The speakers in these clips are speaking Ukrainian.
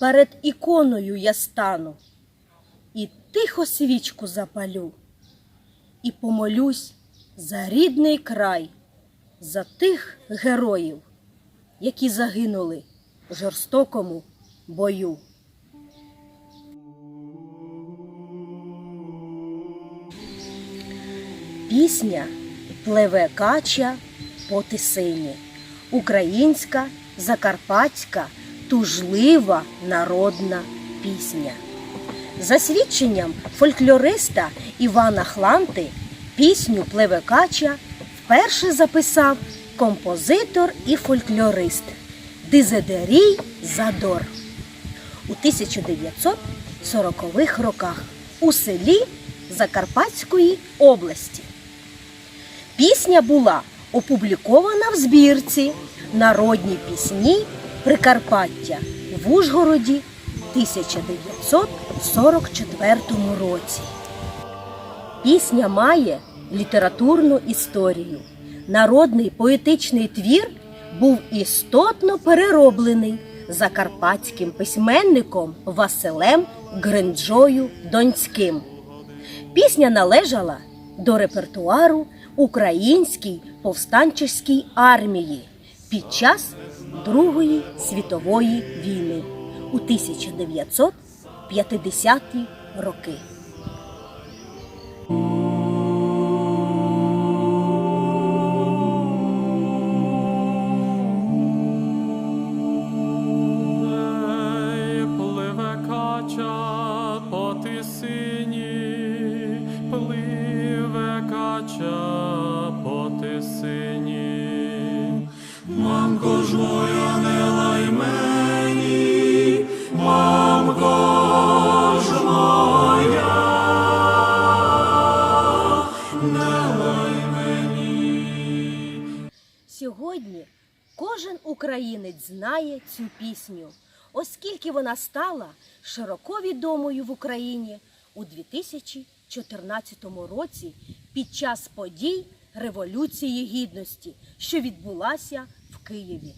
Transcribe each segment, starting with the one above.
перед іконою я стану і тихо свічку запалю, і помолюсь за рідний край, за тих героїв, які загинули в жорстокому бою. Пісня пливе кача по тисині. Українська, закарпатська, тужлива народна пісня. За свідченням фольклориста Івана Хланти, пісню Пливе кача вперше записав композитор і фольклорист Дизедерій Задор у 1940-х роках у селі Закарпатської області. Пісня була опублікована в збірці Народні пісні Прикарпаття в Ужгороді в 1944 році. Пісня має літературну історію. Народний поетичний твір був істотно перероблений закарпатським письменником Василем Гринджою Донським. Пісня належала до репертуару Українській повстанчеській армії під час Другої світової війни у 1950-ті роки. Ей, пливе кача по тисині, пливе кача по тисині. Моя, не лай мені, мамко ж моя, не лай мені. Сьогодні кожен українець знає цю пісню, оскільки вона стала широко відомою в Україні у 2014 році під час подій Революції Гідності, що відбулася в Києві.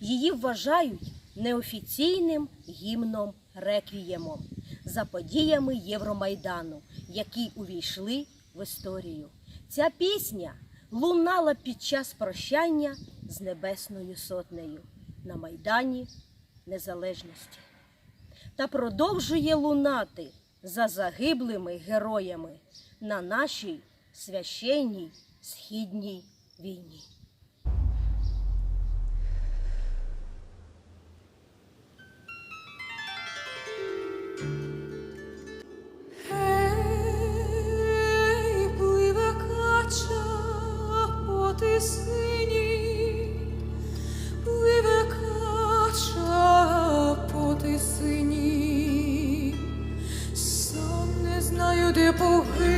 Її вважають неофіційним гімном реквіємом за подіями Євромайдану, які увійшли в історію. Ця пісня лунала під час прощання з Небесною Сотнею на Майдані Незалежності та продовжує лунати за загиблими героями на нашій священній східній війні. Знаю, де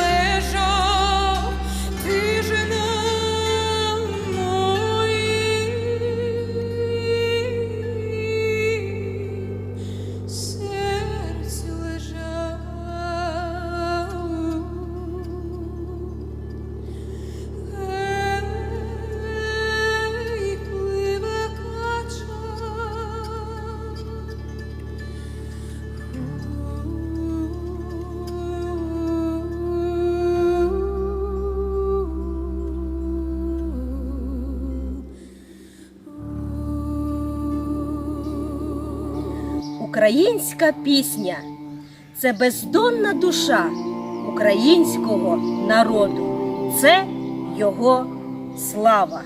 Українська пісня це бездонна душа українського народу. Це його слава.